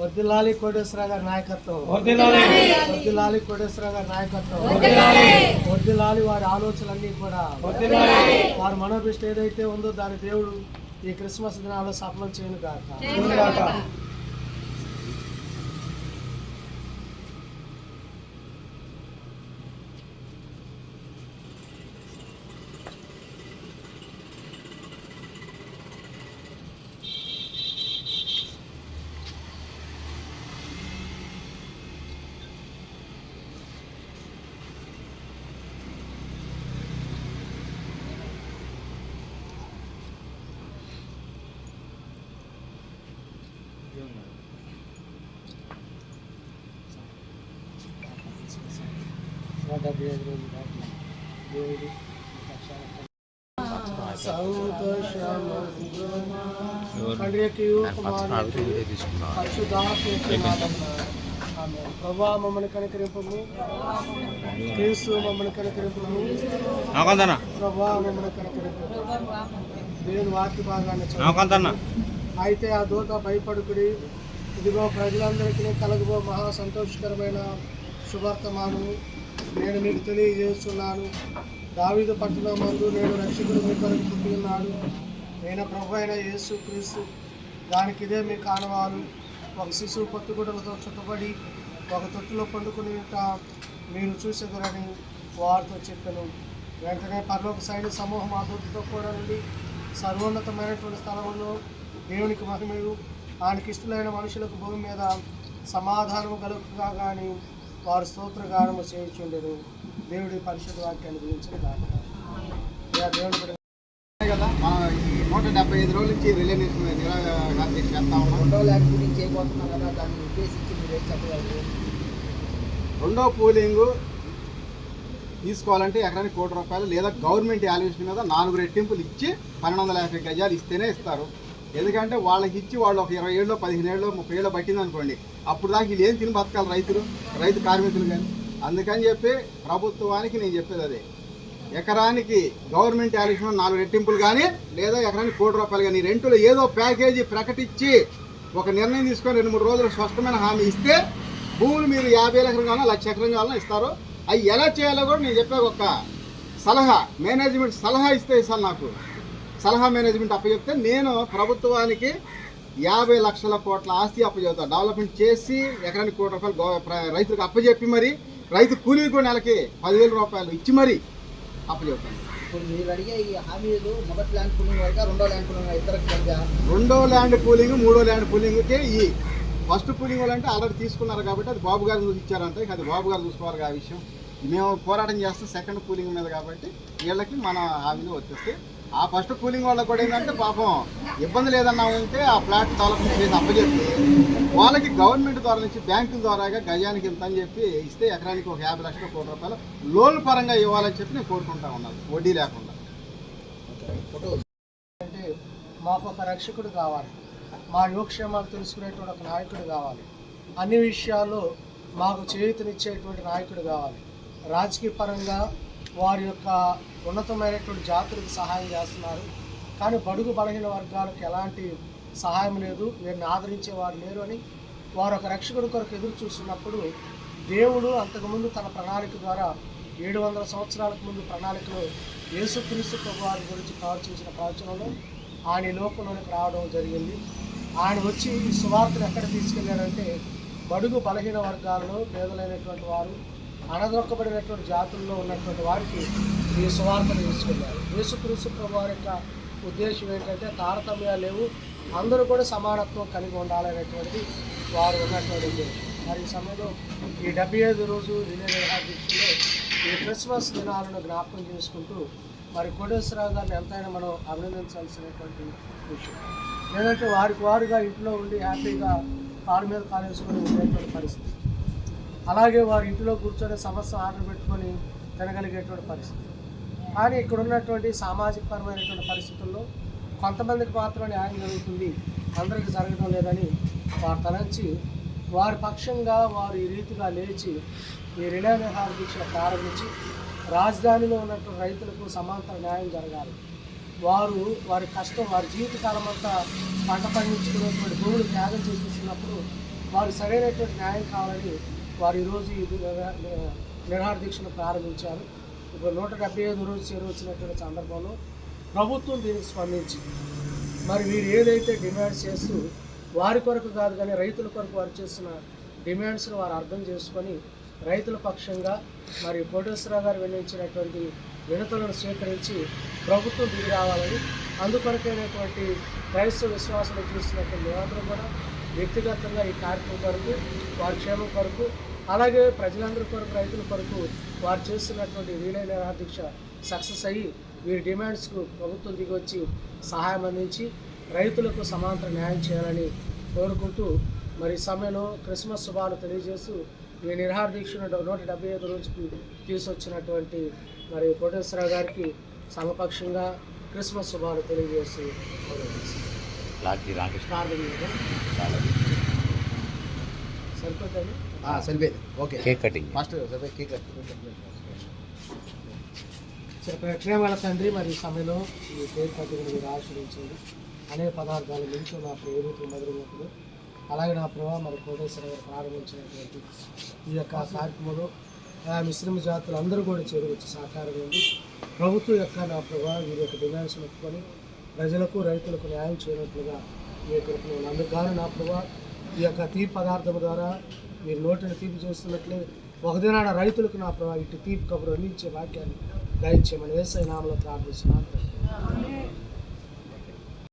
వర్దిలాలి కోటేశ్వర గారి నాయకత్వం. వర్దిలాలి కోటేశ్వర గారి నాయకత్వం. వర్దిలాలి వారి ఆలోచనలన్నీ కూడా. వారి మనోభిష్ట ఏదైతే ఉందో దాని దేవుడు ఈ క్రిస్మస్ దినాల్లో సఫలం చేయను కాక ప్రభువా మమ్మల్ని కనికరింపము క్రీస్తు మమ్మల్ని కనికరింపము ప్రభువా మమ్మల్ని కనికరింపము దేవుని వాక్య భాగాన్ని అయితే ఆ దూత భయపడుకుడి ఇదిగో ప్రజలందరికీ కలగబో మహా సంతోషకరమైన శుభార్తమానము. నేను మీకు తెలియజేస్తున్నాను. దావిద పట్టణం మందు నేను రక్షకుడు మీ కొరకు పుట్టి ఉన్నాడు నేను ప్రభు అయిన యేసు క్రీస్తు. దానికి ఇదే మీ కానవాలు. ఒక శిశువు పొత్తుగుడ్డలతో చుట్టబడి ఒక తొట్టులో పండుకుని మీరు చూసేదరని వారితో చెప్పాను. వెంటనే పరలోక సైన్య సమూహం ఆ కూడా నుండి సర్వోన్నతమైనటువంటి స్థలంలో దేవునికి మహిమయు. ఆయనకి ఇష్టలైన మనుషులకు భూమి మీద సమాధానము కలుగుగా కానీ వారు స్తోత్రగానము చేయుచుండెను. దేవుడి పరిశుద్ధ వాక్యాన్ని దేవుని బిడ్డ- కదా మనం ఈ నూట డెబ్బై ఐదు రోజుల నుంచి రిలే నిరాకరణ చేస్తా ఉన్నాం. రెండో ల్యాండ్ గురించి చేయబోతున్నాం కదా దాన్ని ఉద్దేశించి మీరు ఏం చెప్పగలరు? రెండో పూలింగ్ తీసుకోవాలంటే ఎకరానికి కోటి రూపాయలు లేదా గవర్నమెంట్ వాల్యుయేషన్ మీద నాలుగు రెట్టింపులు ఇచ్చి పన్నెండు వందల యాభై గజాలు ఇస్తేనే ఇస్తారు. ఎందుకంటే వాళ్ళకి ఇచ్చి వాళ్ళు ఒక ఇరవై ఏళ్ళు పదిహేను ఏళ్ళు ముప్పై ఏళ్ళు పట్టింది అనుకోండి. అప్పుడు దాకా వీళ్ళు ఏం తిని బతకాలి రైతులు రైతు కార్మికులు కానీ. అందుకని చెప్పి ప్రభుత్వానికి నేను చెప్పేది అదే. ఎకరానికి గవర్నమెంట్ వాల్యుయేషన్ నాలుగు రెట్టింపులు కానీ లేదా ఎకరానికి కోటి రూపాయలు కానీ రెంటులు ఏదో ప్యాకేజీ ప్రకటించి ఒక నిర్ణయం తీసుకొని రెండు మూడు రోజులు స్పష్టమైన హామీ ఇస్తే భూములు మీరు యాభై ఎకరం కావాలన్నా లక్ష ఎకరం కావాలన్నా ఇస్తారు. అవి ఎలా చేయాలో కూడా నేను చెప్పే ఒక సలహా మేనేజ్మెంట్ సలహా ఇస్తే ఇస్తాను నాకు. సలహా మేనేజ్మెంట్ అప్పచెప్తే నేను ప్రభుత్వానికి యాభై లక్షల కోట్ల ఆస్తి అప్పచెప్తాను డెవలప్మెంట్ చేసి ఎకరానికి కోటి రూపాయలు రైతులకు అప్పచెప్పి మరి రైతు కూలీలు కూడా నెలకి పదివేల రూపాయలు ఇచ్చి మరి అప్పచెప్తాను ఇప్పుడు మీరు అడిగే ఈ హామీలు మొదటి ల్యాండ్ వరకు రెండో ల్యాండ్ మధ్య రెండో ల్యాండ్ పూలింగ్ మూడో ల్యాండ్ పూలింగ్కి ఈ ఫస్ట్ పూలింగ్ వాళ్ళు అంటే ఆల్రెడీ తీసుకున్నారు కాబట్టి అది బాబు గారు చూసి ఇచ్చారంటే అది బాబు గారు చూసుకోవాలి ఆ విషయం. మేము పోరాటం చేస్తాం సెకండ్ కూలింగ్ మీద కాబట్టి వీళ్ళకి మన హామీలు వచ్చేస్తే ఆ ఫస్ట్ కూలింగ్ వాళ్ళకి కూడా ఏంటంటే పాపం ఇబ్బంది లేదన్నా ఉంటే ఆ ప్లాట్ డెవలప్మెంట్ చేసి అప్పచెప్పి వాళ్ళకి గవర్నమెంట్ ద్వారా నుంచి బ్యాంకుల ద్వారాగా గజానికి ఇంత అని చెప్పి ఇస్తే ఎకరానికి ఒక యాభై లక్షల కోటి రూపాయలు లోన్ పరంగా ఇవ్వాలని చెప్పి నేను కోరుకుంటా ఉన్నాను. వడ్డీ లేకుండా. అంటే మాకు ఒక రక్షకుడు కావాలి. మా యోగక్షేమాలు తెలుసుకునేటువంటి ఒక నాయకుడు కావాలి. అన్ని విషయాల్లో మాకు చేయూతనిచ్చేటువంటి నాయకుడు కావాలి. రాజకీయ పరంగా వారి యొక్క ఉన్నతమైనటువంటి జాతులకు సహాయం చేస్తున్నారు. కానీ బడుగు బలహీన వర్గాలకు ఎలాంటి సహాయం లేదు. వీరిని ఆదరించే వారు లేరు అని వారు ఒక రక్షకుడి కొరకు ఎదురు చూస్తున్నప్పుడు దేవుడు అంతకుముందు తన ప్రణాళిక ద్వారా ఏడు వందల సంవత్సరాలకు ముందు ప్రణాళికలో యేసుక్రీస్తు వారి గురించి ప్రవచించిన ప్రవచనంలో ఆయన లోకంలోనికి రావడం జరిగింది. ఆయన వచ్చి ఈ సువార్తను ఎక్కడ తీసుకెళ్ళారంటే బడుగు బలహీన వర్గాలలో పేదలైనటువంటి వారు అనదొక్కబడినటువంటి జాతుల్లో ఉన్నటువంటి వారికి ఈ సువార్తను తీసుకెళ్ళారు యేసుక్రీస్తు ప్రభు వారి యొక్క ఉద్దేశం ఏంటంటే తారతమ్యాలు లేవు. అందరూ కూడా సమానత్వం కలిగి ఉండాలనేటువంటిది వారు ఉన్నటువంటి ఉద్దేశం. మరి ఈ సమయంలో ఈ డెబ్బై ఐదు రోజు రిలే ఈ క్రిస్మస్ దినాలను జ్ఞాపకం చేసుకుంటూ మరి కోటేశ్వరరావు గారిని ఎంతైనా మనం అభినందించాల్సినటువంటి విషయం. ఎందుకంటే వారికి వారుగా ఇంట్లో ఉండి హ్యాపీగా కారు మీద కాలేసుకొని ఉండేటువంటి పరిస్థితి. అలాగే వారి ఇంటిలో కూర్చొని సమస్య ఆర్డర్ పెట్టుకొని తినగలిగేటువంటి పరిస్థితి. కానీ ఇక్కడ ఉన్నటువంటి సామాజిక పరమైనటువంటి పరిస్థితుల్లో కొంతమందికి మాత్రమే న్యాయం జరుగుతుంది అందరికీ జరగడం లేదని వారు తలంచి వారి పక్షంగా వారు ఈ రీతిగా లేచి ఈ రిలే నిహార దీక్ష ప్రారంభించి రాజధానిలో ఉన్నటువంటి రైతులకు సమాంతర న్యాయం జరగాలి. వారు వారి కష్టం వారి జీవితకాలం అంతా పంట పండించుకునేటువంటి భూములు త్యాగం చేసేస్తున్నప్పుడు వారు సరైనటువంటి న్యాయం కావాలని వారు ఈరోజు నిరహార దీక్షను ప్రారంభించారు. ఇప్పుడు నూట డెబ్బై ఐదు రోజు చేరువచ్చినటువంటి సందర్భంలో ప్రభుత్వం దీనికి స్పందించి మరి వీరు ఏదైతే డిమాండ్స్ చేస్తూ వారి కొరకు కాదు కానీ రైతుల కొరకు వారు చేస్తున్న డిమాండ్స్ను వారు అర్థం చేసుకొని రైతుల పక్షంగా మరి కోటేశ్వరరావు గారు వెల్లించినటువంటి వినతులను స్వీకరించి ప్రభుత్వం దిగి రావాలని అందుకొరకైనటువంటి క్రైస్తవ విశ్వాసాలు చూస్తున్నటువంటి మేమందరం కూడా వ్యక్తిగతంగా ఈ కార్యక్రమం కొరకు వారి క్షేమం కొరకు అలాగే ప్రజలందరి కొరకు రైతుల కొరకు వారు చేస్తున్నటువంటి వీలైన దీక్ష సక్సెస్ అయ్యి వీరి డిమాండ్స్కు ప్రభుత్వం దిగొచ్చి సహాయం అందించి రైతులకు సమాంతర న్యాయం చేయాలని కోరుకుంటూ మరి సమయంలో క్రిస్మస్ శుభాలు తెలియజేస్తూ ఈ నిరహార దీక్షను నూట డెబ్బై ఐదు రోజుకి తీసుకొచ్చినటువంటి మరి కోటేశ్వరరావు గారికి సమపక్షంగా క్రిస్మస్ శుభాలు తెలియజేస్తూ లాడ్జి రామకృష్ణ. సరిపోయింది. ఓకే. Cake cutting. ఫస్ట్ సరిపోయి కేక్ ప్రేమల తండ్రి మరి ఈ సమయంలో ఈ పేరు పట్టికను మీరు ఆశ్రయించండి అనేక పదార్థాలు మించి నా ప్రేరితులు మధురములు అలాగే నా ప్రభావ మరి కోటేశ్వర గారు ప్రారంభించినటువంటి ఈ యొక్క కార్యక్రమంలో ఆ మిశ్రమ జాతులు అందరూ కూడా చేరువచ్చి సహకారం ఉంది ప్రభుత్వం యొక్క నా ప్రభావ వీరి యొక్క డిమాండ్స్ ఒప్పుకొని ప్రజలకు రైతులకు న్యాయం చేయనట్లుగా మీరు యొక్క అందుకు నా ప్రభా ఈ యొక్క తీపి పదార్థం ద్వారా మీరు నోటిని తీపి చేస్తున్నట్లే ఒకదినాడ రైతులకు నా ప్రభా ఇటు తీపి కబురు అందించే వాక్యాన్ని దయచేయమని వేసే నామలో ప్రార్థిస్తున్నాను